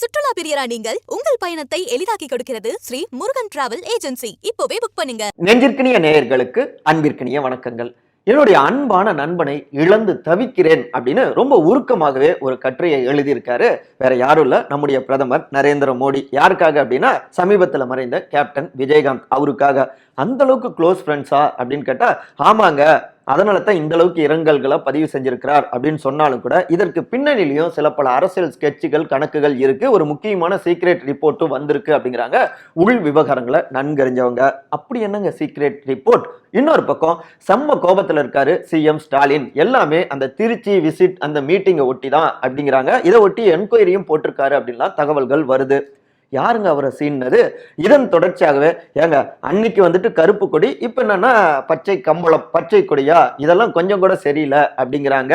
சுற்றுலா பிரியரா நீங்கள் உங்கள் பயணத்தை எளிதாக்கி கொடுக்கிறது ஸ்ரீ முருகன் டிராவல் ஏஜென்சி. இப்போவே புக் பண்ணுங்க. நெஞ்சிற்கினிய நேயர்களுக்கு அன்பிற்கினிய வணக்கங்கள். என்னுடைய அன்பான நண்பனை இழந்து தவிக்கிறேன் அப்படின்னு ரொம்ப உருக்கமாகவே ஒரு கட்டுரையை எழுதியிருக்காரு. வேற யாரும் இல்ல நம்முடைய பிரதமர் நரேந்திர மோடி. யாருக்காக அப்படின்னா சமீபத்தில் மறைந்த கேப்டன் விஜயகாந்த் அவருக்காக. அந்த அளவுக்கு க்ளோஸ் ஃப்ரெண்ட்ஸா அப்படின்னு கேட்டா ஆமாங்க அதனால தான் இந்த அளவுக்கு இரங்கல்களை பதிவு செஞ்சிருக்கிறார் அப்படின்னு சொன்னாலும் கூட இதற்கு பின்னணியிலையும் சில பல அரசியல் ஸ்கெட்சுகள் கணக்குகள் இருக்கு. ஒரு முக்கியமான சீக்ரெட் ரிப்போர்ட்டும் வந்திருக்கு அப்படிங்கிறாங்க உள் விவகாரங்களை நன்கறிஞ்சவங்க. அப்படி என்னங்க சீக்ரெட் ரிப்போர்ட் இன்னொரு பக்கம் செம்ம கோபத்தில் இருக்காரு சிஎம் ஸ்டாலின் எல்லாமே அந்த திருச்சி விசிட் அந்த மீட்டிங்கை ஒட்டி தான் அப்படிங்கிறாங்க. இதை ஒட்டி என்கொயரியும் போட்டிருக்காரு அப்படின்லாம் தகவல்கள் வருது. யாருங்க அவரை சீன்னது? இதன் தொடர்ச்சியாகவே ஏங்க அன்னைக்கு வந்துட்டு கருப்பு கொடி இப்ப என்னன்னா பச்சை கம்பளம் பச்சை கொடியா? இதெல்லாம் கொஞ்சம் கூட சரியில்லை அப்படிங்கிறாங்க.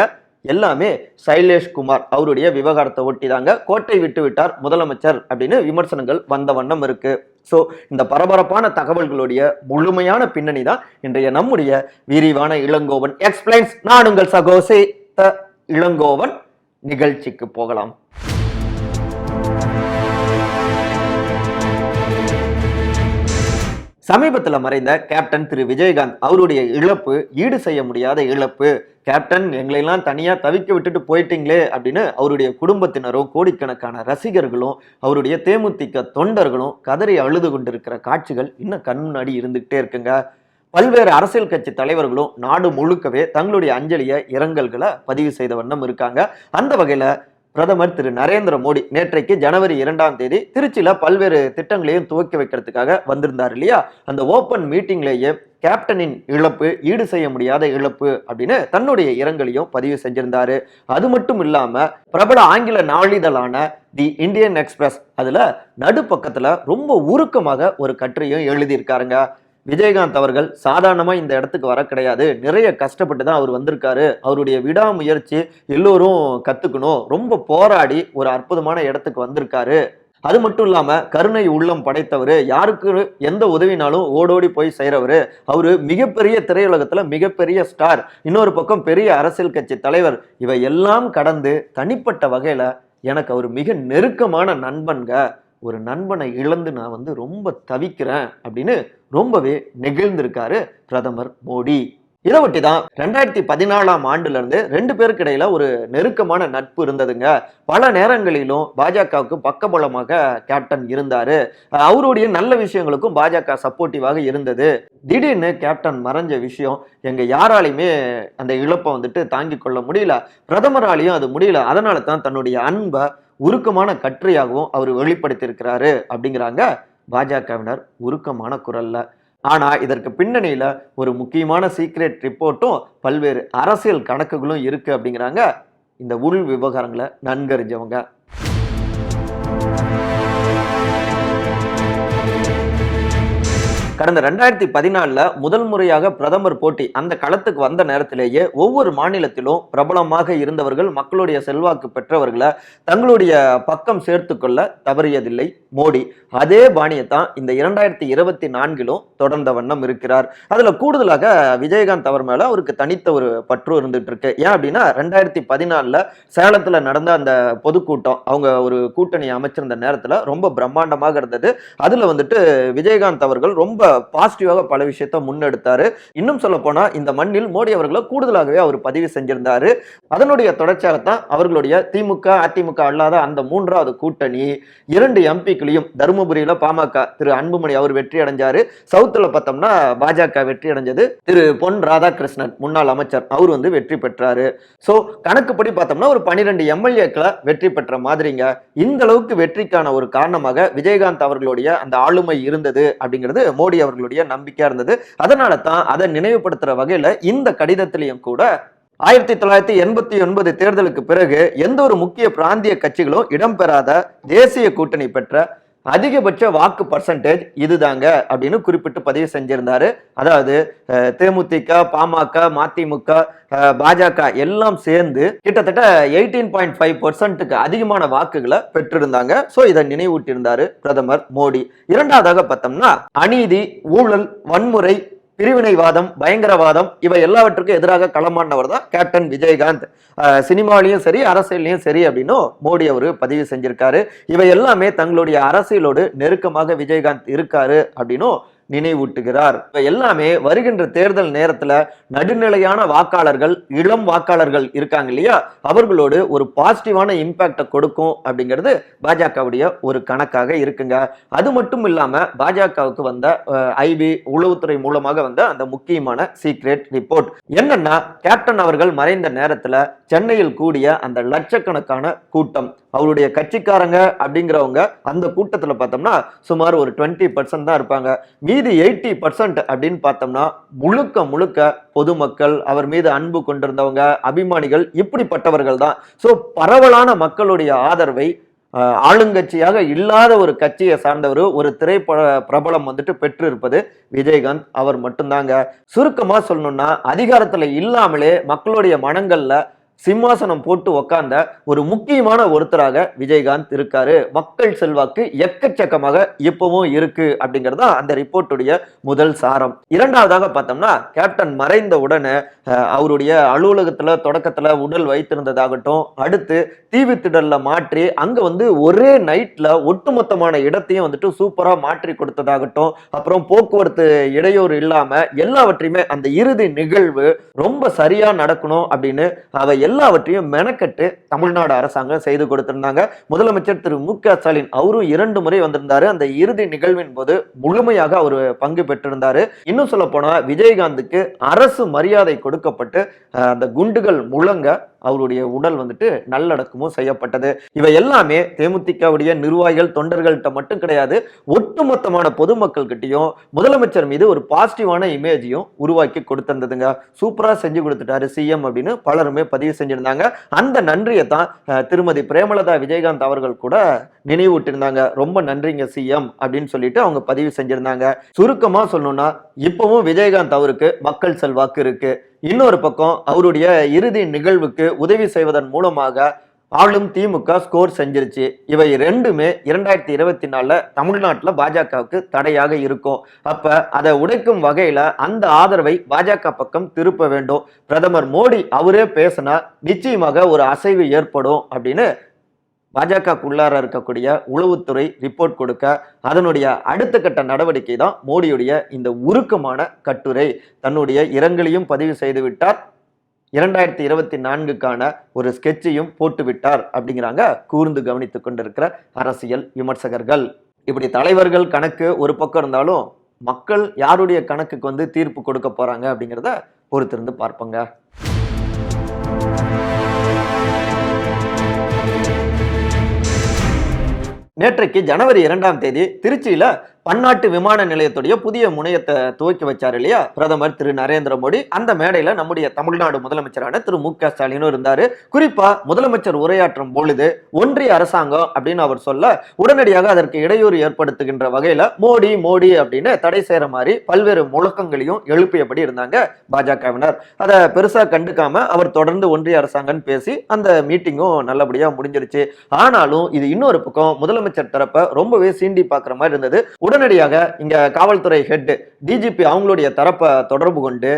எல்லாமே சைலேஷ் குமார் அவருடைய விவகாரத்தை ஒட்டி தாங்க கோட்டை விட்டு விட்டார் முதலமைச்சர் அப்படின்னு விமர்சனங்கள் வந்த வண்ணம் இருக்கு. ஸோ இந்த பரபரப்பான தகவல்களுடைய முழுமையான பின்னணி தான் இன்றைய நம்முடைய விரிவான இளங்கோவன். எக்ஸ்பிளைன்ஸ் நான் உங்கள் சகோசே த இளங்கோவன். நிகழ்ச்சிக்கு போகலாம். சமீபத்தில் மறைந்த கேப்டன் திரு விஜயகாந்த் அவருடைய இழப்பு ஈடு செய்ய முடியாத இழப்பு கேப்டன் எங்களையெல்லாம் தனியாக தவிக்க விட்டுட்டு போயிட்டீங்களே அப்படின்னு அவருடைய குடும்பத்தினரும் கோடிக்கணக்கான ரசிகர்களும் அவருடைய தேமுதிக தொண்டர்களும் கதறி அழுது கொண்டிருக்கிற காட்சிகள் இன்னும் கண் முன்னாடி இருந்துகிட்டே இருக்குங்க. பல்வேறு அரசியல் கட்சி தலைவர்களும் நாடு முழுக்கவே தங்களுடைய அஞ்சலியை இரங்கல்களை பதிவு செய்த வண்ணம் இருக்காங்க. அந்த வகையில் பிரதமர் திரு நரேந்திர மோடி நேற்றைக்கு ஜனவரி இரண்டாம் தேதி திருச்சியில பல்வேறு திட்டங்களையும் துவக்கி வைக்கிறதுக்காக வந்திருந்தார் இல்லையா? அந்த ஓப்பன் மீட்டிங்லேயே கேப்டனின் இழப்பு ஈடு செய்ய முடியாத இழப்பு அப்படின்னு தன்னுடைய இரங்கலையும் பதிவு செஞ்சிருந்தாரு. அது மட்டும் இல்லாம பிரபல ஆங்கில நாளிதழான தி இந்தியன் எக்ஸ்பிரஸ் அதுல நடுப்பக்கத்துல ரொம்ப உருக்கமாக ஒரு கட்டுரையும் எழுதியிருக்காருங்க. விஜயகாந்த் அவர்கள் சாதாரணமாக இந்த இடத்துக்கு வர கிடையாது. நிறைய கஷ்டப்பட்டு தான் அவர் வந்திருக்காரு. அவருடைய விடாமுயற்சி எல்லோரும் கற்றுக்கணும் ரொம்ப போராடி ஒரு அற்புதமான இடத்துக்கு வந்திருக்காரு. அது மட்டும் இல்லாம கருணை உள்ளம் படைத்தவர். யாருக்கு எந்த உதவினாலும் ஓடோடி போய் செய்கிறவர் அவர் மிகப்பெரிய திரையுலகத்தில் மிகப்பெரிய ஸ்டார். இன்னொரு பக்கம் பெரிய அரசியல் கட்சி தலைவர். இவை எல்லாம் கடந்து தனிப்பட்ட வகையில் எனக்கு அவர் மிக நெருக்கமான நண்பன்க. ஒரு நண்பனை இழந்து நான் வந்து ரொம்ப தவிக்கிறேன் அப்படின்னு ரொம்பவே நெகிழ்ந்திருக்காரு பிரதமர் மோடி. இதை ஒட்டி தான் ரெண்டாயிரத்தி பதினாலாம் ஆண்டுல இருந்து ரெண்டு பேருக்கு இடையில ஒரு நெருக்கமான நட்பு இருந்ததுங்க. பல நேரங்களிலும் பாஜகவுக்கு பக்கபலமாக கேப்டன் இருந்தாரு. அவருடைய நல்ல விஷயங்களுக்கும் பாஜக சப்போர்ட்டிவாக இருந்தது. திடீர்னு கேப்டன் மறைஞ்ச விஷயம் எங்க யாராலையுமே அந்த இழப்பை வந்துட்டு தாங்கி கொள்ள முடியல. பிரதமராலையும் அது முடியல. அதனால தான் தன்னுடைய அன்பை உருக்கமான கட்டுரையாகவும் அவர் வெளிப்படுத்தியிருக்கிறாரு அப்படிங்கிறாங்க பாஜகவினர். உருக்கமான குரல்ல. ஆனால் இதற்கு பின்னணியில் ஒரு முக்கியமான சீக்ரெட் ரிப்போர்ட்டும் பல்வேறு அரசியல் கணக்குகளும் இருக்குது அப்படிங்கிறாங்க. இந்த உள் விவகாரங்களை நன்கறிஞ்சவங்க. கடந்த ரெண்டாயிரத்தி பதினாலில் முதல் முறையாக பிரதமர் போட்டி அந்த களத்துக்கு வந்த நேரத்திலேயே ஒவ்வொரு மாநிலத்திலும் பிரபலமாக இருந்தவர்கள் மக்களுடைய செல்வாக்கு பெற்றவர்களை தங்களுடைய பக்கம் சேர்த்துக்கொள்ள தவறியதில்லை. மோடி அதே பாணியை தான் இந்த இரண்டாயிரத்தி இருபத்தி நான்கிலும் தொடர்ந்த வண்ணம் இருக்கிறார். அதில் கூடுதலாக விஜயகாந்த் அவர் மேலே அவருக்கு தனித்த ஒரு பற்று இருந்துட்டு இருக்கு ஏன் அப்படின்னா ரெண்டாயிரத்தி பதினாலில் சேலத்தில் நடந்த அந்த பொதுக்கூட்டம் அவங்க ஒரு கூட்டணி அமைச்சிருந்த நேரத்தில் ரொம்ப பிரம்மாண்டமாக இருந்தது. அதில் வந்துட்டு விஜயகாந்த் அவர்கள் ரொம்ப பாசிட்டிவாக பல விஷயத்த முன்னெடுத்தார். இன்னும் சொல்ல இந்த மண்ணில் மோடி அவர்களை கூடுதலாகவே அவர் பதிவு செஞ்சிருந்தார். அதனுடைய தொடர்ச்சியாகத்தான் அவர்களுடைய திமுக அதிமுக அல்லாத அந்த மூன்றாவது கூட்டணி இரண்டு எம்பி எம்பிக்களையும் தருமபுரியில பாமக திரு அன்புமணி அவர் வெற்றி அடைஞ்சாரு. சவுத்துல பார்த்தோம்னா பாஜக வெற்றி அடைஞ்சது. திரு பொன் ராதாகிருஷ்ணன் முன்னாள் அமைச்சர் அவர் வந்து வெற்றி பெற்றாரு. சோ கணக்குப்படி பார்த்தோம்னா ஒரு பனிரெண்டு எம்எல்ஏக்களை வெற்றி பெற்ற மாதிரிங்க. இந்த அளவுக்கு வெற்றிக்கான ஒரு காரணமாக விஜயகாந்த் அவர்களுடைய அந்த ஆளுமை இருந்தது அப்படிங்கிறது மோடி அவர்களுடைய நம்பிக்கையா இருந்தது. அதனால தான் அதை நினைவுபடுத்துற வகையில இந்த கடிதத்திலையும் கூட ஆயிரத்தி தொள்ளாயிரத்தி எண்பத்தி ஒன்பது தேர்தலுக்கு பிறகு எந்த ஒரு முக்கிய பிராந்திய கட்சிகளும் இடம்பெறாத தேசிய கூட்டணி பெற்ற அதிகபட்ச வாக்கு பர்சன்டேஜ் இதுதாங்க அப்படின்னு குறிப்பிட்டு பதிவு செஞ்சிருந்தாரு. அதாவது தேமுதிக பாமக மதிமுக பாஜக எல்லாம் சேர்ந்து கிட்டத்தட்ட எயிட்டீன் பாயிண்ட் ஃபைவ் பர்சன்ட்டுக்கு அதிகமான வாக்குகளை பெற்றிருந்தாங்க. ஸோ இதை நினைவூட்டியிருந்தாரு பிரதமர் மோடி. இரண்டாவதாக பார்த்தோம்னா அநீதி ஊழல் வன்முறை பிரிவினைவாதம் பயங்கரவாதம் இவை எல்லாவற்றுக்கும் எதிராக களமானவர் தான் கேப்டன் விஜயகாந்த். சினிமாலையும் சரி அரசியல்லையும் சரி அப்படின்னு மோடி அவர் பதிவு செஞ்சிருக்காரு. இவை எல்லாமே தங்களுடைய அரசியலோடு நெருக்கமாக விஜயகாந்த் இருக்காரு அப்படின்னும் நினைவூட்டுகிறார். இப்போ எல்லாமே வருகின்ற தேர்தல் நேரத்தில் நடுநிலையான வாக்காளர்கள் இளம் வாக்காளர்கள் இருக்காங்க இல்லையா? அவர்களோடு ஒரு பாசிட்டிவான இம்பாக்டை கொடுக்கும் அப்படிங்கிறது பாஜகவுடைய ஒரு கணக்காக இருக்குங்க. அது மட்டும் இல்லாமல் பாஜகவுக்கு வந்த ஐபி உளவுத்துறை மூலமாக வந்த அந்த முக்கியமான சீக்ரெட் ரிப்போர்ட் என்னன்னா கேப்டன் அவர்கள் மறைந்த நேரத்தில் சென்னையில் கூடிய அந்த லட்சக்கணக்கான கூட்டம் அவருடைய கட்சிக்காரங்க அப்படிங்கிறவங்க அந்த கூட்டத்தில் பார்த்தோம்னா சுமார் ஒரு டுவெண்ட்டி பர்சன்ட் தான் இருப்பாங்க. மீதி எயிட்டி பர்சன்ட் அப்படின்னு பார்த்தோம்னா முழுக்க முழுக்க பொதுமக்கள் அவர் மீது அன்பு கொண்டிருந்தவங்க அபிமானிகள் இப்படிப்பட்டவர்கள் தான். ஸோ பரவலான மக்களுடைய ஆதரவை ஆளுங்கட்சியாக இல்லாத ஒரு கட்சியை சார்ந்தவர் ஒரு திரைப்பட பிரபலம் வந்துட்டு பெற்று இருப்பது விஜயகாந்த் அவர் மட்டும்தாங்க. சுருக்கமாக சொல்லணும்னா அதிகாரத்தில் இல்லாமலே மக்களுடைய மனங்களில் சிம்மாசனம் போட்டு உக்காந்த ஒரு முக்கியமான ஒருத்தராக விஜயகாந்த் இருக்காரு. மக்கள் செல்வாக்கு எக்கச்சக்கமாக இப்பவும் இருக்கு அப்படிங்கிறது தான் அந்த ரிப்போர்ட்டுடைய முதல் சாரம். இரண்டாவதாக பார்த்தோம்னா கேப்டன் மறைந்த உடனே அவருடைய அலுவலகத்துல தொடக்கத்துல உடல் வைத்திருந்ததாகட்டும் அடுத்து தீவித்திடல்ல மாற்றி அங்க வந்து ஒரே நைட்ல ஒட்டுமொத்தமான இடத்தையும் வந்துட்டு சூப்பரா மாற்றி கொடுத்ததாகட்டும் அப்புறம் போக்குவரத்து இடையூறு இல்லாம எல்லாவற்றையுமே அந்த இறுதி நிகழ்வு ரொம்ப சரியா நடக்கணும் அப்படின்னு அவ எல்லாவற்றையும் மெனக்கட்டு தமிழ்நாடு அரசாங்கம் செய்து கொடுத்திருந்தாங்க. முதலமைச்சர் திரு மு க ஸ்டாலின் அவரும் இரண்டு முறை வந்திருந்தாரு. அந்த இறுதி நிகழ்வின் போது முழுமையாக அவர் பங்கு பெற்றிருந்தாரு. இன்னும் சொல்ல போனா விஜயகாந்துக்கு அரசு மரியாதை கொடுக்கப்பட்டு அந்த குண்டுகள் முழங்க அவருடைய உடல் வந்துட்டு நல்லடக்கமும் செய்யப்பட்டது. இவை எல்லாமே தேமுதிகவுடைய நிர்வாகிகள் தொண்டர்கள்ட்ட மட்டும் கிடையாது ஒட்டுமொத்தமான பொதுமக்கள் கிட்டயும் முதலமைச்சர் மீது ஒரு பாசிட்டிவான இமேஜையும் உருவாக்கி கொடுத்திருந்ததுங்க. சூப்பரா செஞ்சு கொடுத்துட்டாரு சிஎம் அப்படின்னு பலருமே பதிவு செஞ்சிருந்தாங்க. அந்த நன்றியை தான் திருமதி பிரேமலதா விஜயகாந்த் அவர்கள் கூட நினைவூட்டிருந்தாங்க ரொம்ப நன்றிங்க சிஎம் அப்படின்னு சொல்லிட்டு அவங்க பதிவு செஞ்சிருந்தாங்க. சுருக்கமா சொல்லணும்னா இப்பவும் விஜயகாந்த் அவருக்கு மக்கள் செல்வாக்கு இருக்கு. இன்னொரு பக்கம் அவருடைய இறுதி நிகழ்வுக்கு உதவி செய்வதன் மூலமாக ஆளும் திமுக ஸ்கோர் செஞ்சிருச்சு. இவை ரெண்டுமே இரண்டாயிரத்தி இருபத்தி நாலுல தமிழ்நாட்டில் பாஜகவுக்கு தடையாக இருக்கும். அப்ப அதை உடைக்கும் வகையில அந்த ஆதரவை பாஜக பக்கம் திருப்ப வேண்டும். பிரதமர் மோடி அவரே பேசினா நிச்சயமாக ஒரு அசைவு ஏற்படும் அப்படின்னு பாஜகக்குள்ளார இருக்கக்கூடிய உளவுத்துறை ரிப்போர்ட் கொடுக்க அதனுடைய அடுத்த கட்ட நடவடிக்கை தான் மோடியுடைய இந்த உருக்கமான கட்டுரை. தன்னுடைய இரங்கலையும் பதிவு செய்து விட்டார். இரண்டாயிரத்தி இருபத்தி நான்குக்கான ஒரு ஸ்கெட்சையும் போட்டுவிட்டார் அப்படிங்கிறாங்க கூர்ந்து கவனித்துக் கொண்டிருக்கிற அரசியல் விமர்சகர்கள். இப்படி தலைவர்கள் கணக்கு ஒரு பக்கம் இருந்தாலும் மக்கள் யாருடைய கணக்குக்கு வந்து தீர்ப்பு கொடுக்க போறாங்க அப்படிங்கிறத பொறுத்திருந்து பார்ப்போங்க. நேற்றைக்கு ஜனவரி இரண்டாம் தேதி திருச்சியில பன்னாட்டு விமான நிலையத்துடைய புதிய முனையத்தை துவக்கி வச்சார் இல்லையா? பிரதமர் திரு நரேந்திர மோடி. அந்த மேடையில நம்முடைய தமிழ்நாடு முதலமைச்சரான திரு மு க ஸ்டாலினும் இருந்தாரு. குறிப்பா முதலமைச்சர் உரையாற்றும் பொழுது ஒன்றிய அரசாங்கம் அப்படின்னு அவர் சொல்ல உடனடியாக அதற்கு இடையூறு ஏற்படுத்துகின்ற வகையில மோடி மோடி அப்படின்னு தடை செய்யற மாதிரி பல்வேறு முழக்கங்களையும் எழுப்பியபடி இருந்தாங்க பாஜகவினர். அதை பெருசா கண்டுக்காம அவர் தொடர்ந்து ஒன்றிய அரசாங்கம் பேசி அந்த மீட்டிங்கும் நல்லபடியா முடிஞ்சிருச்சு. ஆனாலும் இது இன்னொரு பக்கம் முதலமைச்சர் தரப்ப ரொம்பவே சீண்டி பாக்குற மாதிரி இருந்தது. உடனடியாக இங்கே காவல்துறை ஹெட் டிஜிபி அவங்களுடைய தரப்பை தொடர்பு கொண்டு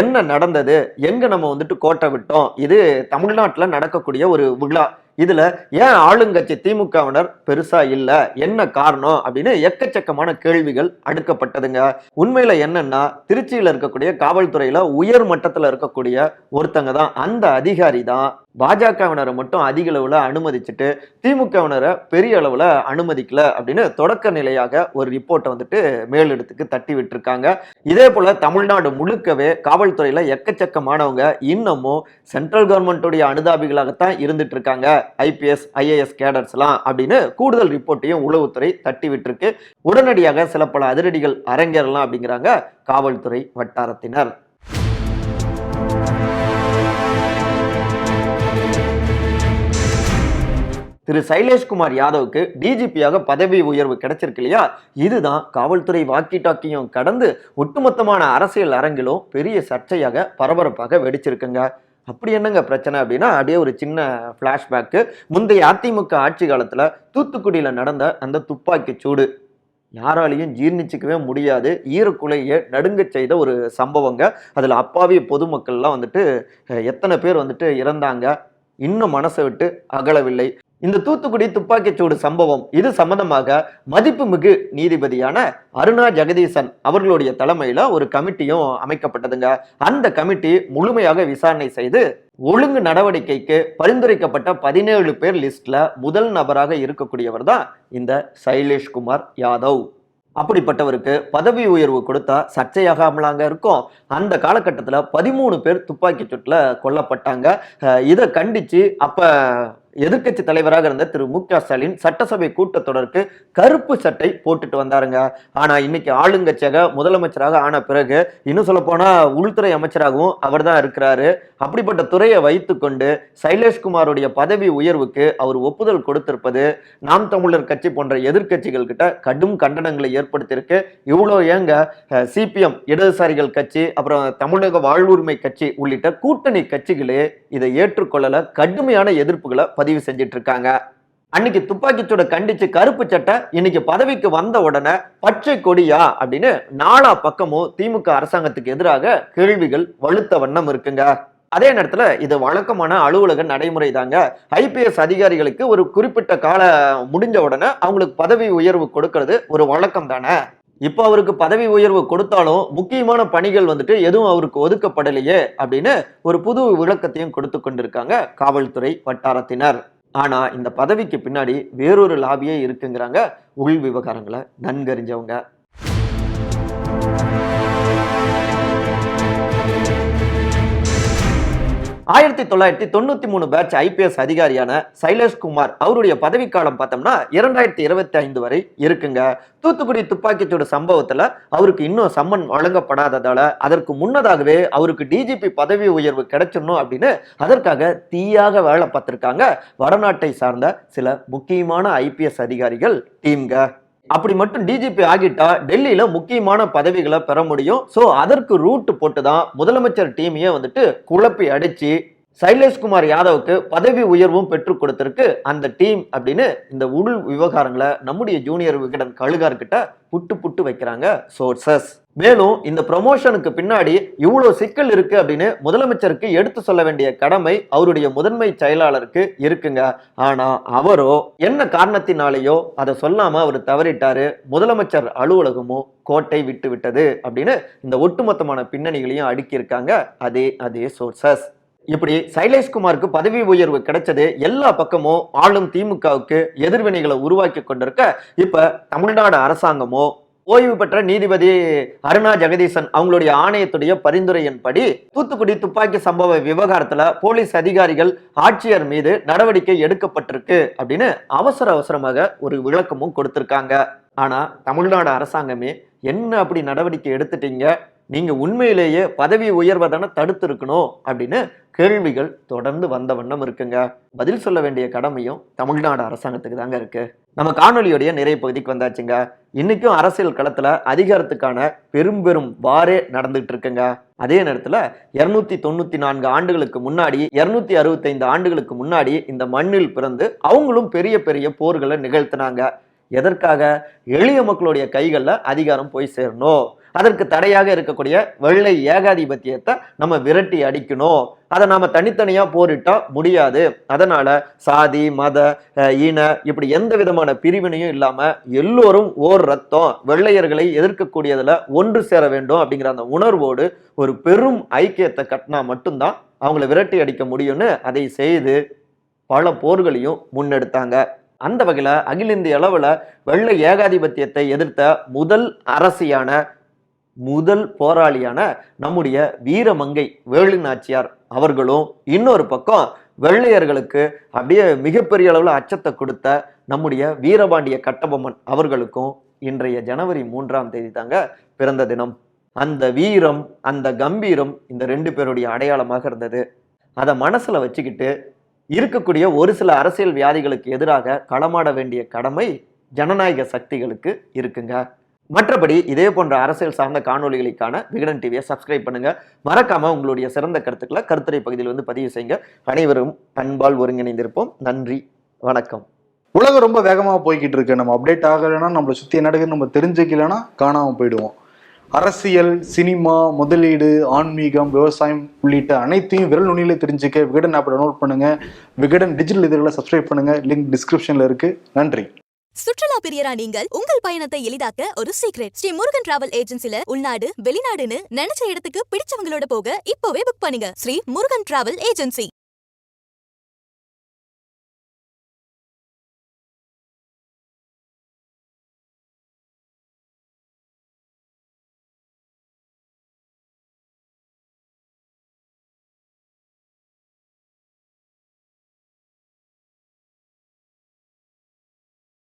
என்ன நடந்தது எங்கே நம்ம வந்துட்டு கோட்டை விட்டோம் இது தமிழ்நாட்டில் நடக்கக்கூடிய ஒரு விழா. இதில் ஏன் ஆளுங்கட்சி திமுகவினர் பெருசாக இல்லை என்ன காரணம் அப்படின்னு எக்கச்சக்கமான கேள்விகள் அடுக்கப்பட்டதுங்க. உண்மையில் என்னன்னா திருச்சியில் இருக்கக்கூடிய காவல்துறையில் உயர் மட்டத்தில் இருக்கக்கூடிய ஒருத்தங்க தான். அந்த அதிகாரி தான் பாஜகவினரை மட்டும் அதிக அளவில் அனுமதிச்சுட்டு திமுகவினரை பெரிய அளவில் அனுமதிக்கல அப்படின்னு தொடக்க நிலையாக ஒரு ரிப்போர்ட்டை வந்துட்டு மேலிடத்துக்கு தட்டி விட்டுருக்காங்க. இதே போல் தமிழ்நாடு முழுக்கவே காவல்துறையில் எக்கச்சக்கமானவங்க இன்னமும் சென்ட்ரல் கவர்மெண்ட்டுடைய அனுதாபிகளாகத்தான் இருந்துட்டு இருக்காங்க ஐபிஎஸ் ஐஏஎஸ் கேடர்ஸ்லாம் அப்படின்னு கூடுதல் ரிப்போர்ட்டையும் உளவுத்துறை தட்டி விட்டுருக்கு. உடனடியாக சில பல அதிரடிகள் அரங்கேறலாம் அப்படிங்கிறாங்க காவல்துறை வட்டாரத்தினர். திரு சைலேஷ்குமார் யாதவுக்கு டிஜிபியாக பதவி உயர்வு கிடைச்சிருக்கு இல்லையா? இதுதான் காவல்துறை வாக்கி டாக்கியும் கடந்து ஒட்டுமொத்தமான அரசியல் அரங்கிலும் பெரிய சர்ச்சையாக பரபரப்பாக வெடிச்சிருக்குங்க. அப்படி என்னங்க பிரச்சனை அப்படின்னா அப்படியே ஒரு சின்ன ஃப்ளாஷ்பேக்கு முந்தைய அதிமுக ஆட்சி காலத்தில் தூத்துக்குடியில் நடந்த அந்த துப்பாக்கி சூடு. யாராலையும் ஜீர்ணிச்சிக்கவே முடியாது. ஈரக்குலையை நடுங்க செய்த ஒரு சம்பவங்க. அதில் அப்பாவி பொதுமக்கள்லாம் வந்துட்டு எத்தனை பேர் வந்துட்டு இறந்தாங்க. இன்னும் மனசை விட்டு அகலவில்லை. இந்த தூத்துக்குடி துப்பாக்கிச்சூடு சம்பவம் இது சம்பந்தமாக மதிப்புமிகு நீதிபதியான அருணா ஜெகதீசன் அவர்களுடைய தலைமையில ஒரு கமிட்டியும் அமைக்கப்பட்டதுங்க. அந்த கமிட்டி முழுமையாக விசாரணை செய்து ஒழுங்கு நடவடிக்கைக்கு பரிந்துரைக்கப்பட்ட பதினேழு பேர் லிஸ்ட்ல முதல் நபராக இருக்கக்கூடியவர் தான் இந்த சைலேஷ்குமார் யாதவ். அப்படிப்பட்டவருக்கு பதவி உயர்வு கொடுத்தா சர்ச்சையாகாமலாங்க இருக்கும். அந்த காலகட்டத்தில் பதிமூணு பேர் துப்பாக்கி சூட்டில் கொல்லப்பட்டாங்க. இதை கண்டித்து அப்போ எதிர்க்கட்சி தலைவராக இருந்த திரு மு க ஸ்டாலின் சட்டசபை கூட்டத்தொடருக்கு கருப்பு சட்டை போட்டுட்டு வந்தாருங்க. ஆனா இன்னைக்கு ஆளுங்கட்சியாக முதலமைச்சராக ஆன பிறகு இன்னும் சொல்ல போனா உள்துறை அமைச்சராகவும் அவர் தான் இருக்கிறாரு. அப்படிப்பட்ட துறையை வைத்துக்கொண்டு சைலேஷ்குமாருடைய பதவி உயர்வுக்கு அவர் ஒப்புதல் கொடுத்திருப்பது நாம் தமிழர் கட்சி போன்ற எதிர்க்கட்சிகள் கிட்ட கடும் கண்டனங்களை ஏற்படுத்தியிருக்கு. இவ்வளோ ஏங்க சிபிஎம் இடதுசாரிகள் கட்சி அப்புறம் தமிழக வாழ்வுரிமை கட்சி உள்ளிட்ட கூட்டணி கட்சிகளே இதை ஏற்றுக்கொள்ளல. கடுமையான எதிர்ப்புகளை பதிவு செஞ்சிட்டு இருக்காங்க அன்னைக்கு துப்பாக்கிச்சூட கண்டிச்சு கருப்பு சட்டை இன்னைக்கு பதவிக்கு வந்த உடனே பச்சை கொடியா அப்படின்னு நாலா பக்கமும் திமுக அரசாங்கத்துக்கு எதிராக கேள்விகள் வலுத்த வண்ணம் இருக்குங்க. அதே நேரத்துல இது வழக்கமான அலுவலக நடைமுறை தாங்க ஐபிஎஸ் அதிகாரிகளுக்கு ஒரு குறிப்பிட்ட கால முடிஞ்ச உடனே அவங்களுக்கு பதவி உயர்வு கொடுக்கறது ஒரு வழக்கம் தானே இப்போ அவருக்கு பதவி உயர்வு கொடுத்தாலும் முக்கியமான பணிகள் வந்துட்டு எதுவும் அவருக்கு ஒதுக்கப்படலையே அப்படின்னு ஒரு புது விளக்கத்தையும் கொடுத்து கொண்டிருக்காங்க காவல்துறை வட்டாரத்தினர். ஆனா இந்த பதவிக்கு பின்னாடி வேறொரு லாபியே இருக்குங்கிறாங்க உள் விவகாரங்களை நன்கறிஞ்சவங்க. ஆயிரத்தி தொள்ளாயிரத்தி தொண்ணூத்தி மூணு பேட்ச் ஐபிஎஸ் அதிகாரியான சைலேஷ்குமார் அவருடைய பதவிக்காலம் பார்த்தோம்னா இரண்டாயிரத்தி இருபத்தி ஐந்து வரை இருக்குங்க. தூத்துக்குடி துப்பாக்கிச்சூடு சம்பவத்துல அவருக்கு இன்னும் சம்மன் வழங்கப்படாததால அதற்கு முன்னதாகவே அவருக்கு டிஜிபி பதவி உயர்வு கிடைச்சிடணும் அப்படின்னு அதற்காக தீயாக வேலை பார்த்திருக்காங்க வடநாட்டை சார்ந்த சில முக்கியமான ஐபிஎஸ் அதிகாரிகள் டீம்க அப்படி மட்டும் டிஜிபி ஆகிட்டா டெல்லியில முக்கியமான பதவிகளை பெற முடியும். சோ அதற்கு ரூட் போட்டு தான் முதலமைச்சர் டீமையே வந்துட்டு குழப்பி அடிச்சு சைலேஷ்குமார் யாதவுக்கு பதவி உயர்வும் பெற்றுக் கொடுத்திருக்கு. அந்த டீம் அப்படின்னு இந்த உள் விவகாரங்களை நம்முடைய ஜூனியர் விகடன் கழுகார்கிட்ட புட்டு புட்டு வைக்கிறாங்க. சோர்சஸ் மேலும் இந்த ப்ரொமோஷனுக்கு பின்னாடி இவ்வளோ சிக்கல் இருக்கு அப்படின்னு முதலமைச்சருக்கு எடுத்து சொல்ல வேண்டிய கடமை அவருடைய முதன்மை செயலாளருக்கு இருக்குங்க. ஆனா அவரோ என்ன காரணத்தினாலேயோ அதை சொல்லாம அவர் தவறிட்டாரு. முதலமைச்சர் அலுவலகமும் கோட்டை விட்டு விட்டது அப்படின்னு இந்த ஒட்டுமொத்தமான பின்னணிகளையும் அடுக்கியிருக்காங்க. அதே அதே சோர்சஸ் இப்படி சைலேஷ்குமாருக்கு பதவி உயர்வு கிடைச்சது எல்லா பக்கமும் ஆளும் திமுகவுக்கு எதிர்வினைகளை உருவாக்கி கொண்டிருக்க இப்ப தமிழ்நாடு அரசாங்கமோ ஓய்வு பெற்ற நீதிபதி அருணா ஜெகதீசன் அவங்களுடைய ஆணையத்துடைய பரிந்துரையின்படி தூத்துக்குடி துப்பாக்கி சம்பவ விவகாரத்துல போலீஸ் அதிகாரிகள் ஆட்சியர் மீது நடவடிக்கை எடுக்கப்பட்டிருக்கு அப்படின்னு அவசர அவசரமாக ஒரு விளக்கமும் கொடுத்திருக்காங்க. ஆனா தமிழ்நாடு அரசாங்கமே என்ன அப்படி நடவடிக்கை எடுத்துட்டீங்க? நீங்கள் உண்மையிலேயே பதவி உயர்வை தானே அப்படின்னு கேள்விகள் தொடர்ந்து வந்த வண்ணம் இருக்குங்க. பதில் சொல்ல வேண்டிய கடமையும் தமிழ்நாடு அரசாங்கத்துக்கு தாங்க இருக்கு. நம்ம காணொலியுடைய நிறைய பகுதிக்கு வந்தாச்சுங்க. இன்னைக்கும் அரசியல் களத்துல அதிகாரத்துக்கான பெரும் பெரும் வாரே நடந்துட்டு இருக்குங்க. அதே நேரத்துல இருநூத்தி தொண்ணூத்தி நான்கு ஆண்டுகளுக்கு முன்னாடி இருநூத்தி அறுபத்தைந்து ஆண்டுகளுக்கு முன்னாடி இந்த மண்ணில் பிறந்து அவங்களும் பெரிய பெரிய போர்களை நிகழ்த்தினாங்க. எதற்காக? எளிய மக்களுடைய கைகளில் அதிகாரம் போய் சேரணும். அதற்கு தடையாக இருக்கக்கூடிய வெள்ளை ஏகாதிபத்தியத்தை நம்ம விரட்டி அடிக்கணும். அதை நாம தனித்தனியா போரிட்டா முடியாது. அதனால சாதி மத இன இப்படி எந்த விதமான பிரிவினையும் இல்லாம எல்லோரும் ஓர் ரத்தம் வெள்ளையர்களை எதிர்க்கக்கூடியதுல ஒன்று சேர வேண்டும் அப்படிங்கிற அந்த உணர்வோடு ஒரு பெரும் ஐக்கியத்தை கட்டினா மட்டும்தான் அவங்கள விரட்டி அடிக்க முடியும்னு அதை செய்து பல போர்களையும் முன்னெடுத்தாங்க. அந்த வகையில் அகில இந்திய அளவில் வெள்ளை ஏகாதிபத்தியத்தை எதிர்த்த முதல் அரசியான முதல் போராளியான நம்முடைய வீரமங்கை வேலு நாச்சியார் அவர்களும் இன்னொரு பக்கம் வெள்ளையர்களுக்கு அப்படியே மிகப்பெரிய அளவில் அச்சத்தை கொடுத்த நம்முடைய வீரபாண்டிய கட்டபொம்மன் அவர்களுக்கும் இன்றைய ஜனவரி மூன்றாம் தேதி தாங்க பிறந்த தினம். அந்த வீரம் அந்த கம்பீரம் இந்த ரெண்டு பேருடைய அடையாளமாக இருந்தது. அதை மனசில் வச்சுக்கிட்டு இருக்கக்கூடிய ஒரு சில அரசியல் வியாதிகளுக்கு எதிராக களமாட வேண்டிய கடமை ஜனநாயக சக்திகளுக்கு இருக்குங்க. மற்றபடி இதே போன்ற அரசியல் சார்ந்த காணொளிகளுக்கான விகடன் டிவியை சப்ஸ்கிரைப் பண்ணுங்க. மறக்காம உங்களுடைய சிறந்த கருத்துக்களை கருத்துரை பகுதியில் வந்து பதிவு செய்யுங்க. அனைவரும் அன்பால் ஒருங்கிணைந்திருப்போம். நன்றி. வணக்கம். உலகம் ரொம்ப வேகமாக போய்கிட்டு இருக்கு. நம்ம அப்டேட் ஆகலைன்னா நம்மளை சுற்றி என்ன நம்ம தெரிஞ்சுக்கலைன்னா காணாமல் போயிடுவோம். அரசியல் சினிமா முதலீடு ஆன்மீகம் விவசாயம் உள்ளிட்ட அனைத்தையும் விரல் நுனியில் தெரிஞ்சுக்க விகடன் ஆப்பை டவுன்லோட் பண்ணுங்கள் விகடன் டிஜிட்டல் இதழ்களை சப்ஸ்கிரைப் பண்ணுங்கள் லிங்க் டிஸ்கிரிப்ஷனில் இருக்குது நன்றி. சுற்றுலா பிரியரா நீங்கள் உங்கள் பயணத்தை எளிதாக்க ஒரு சீக்ரெட் ஸ்ரீ முருகன் டிராவல் ஏஜென்சில உள்நாடு வெளிநாடுன்னு நினைச்ச இடத்துக்கு பிடிச்சவங்களோட போக இப்போவே புக் பண்ணுங்க. Sri Murugan travel agency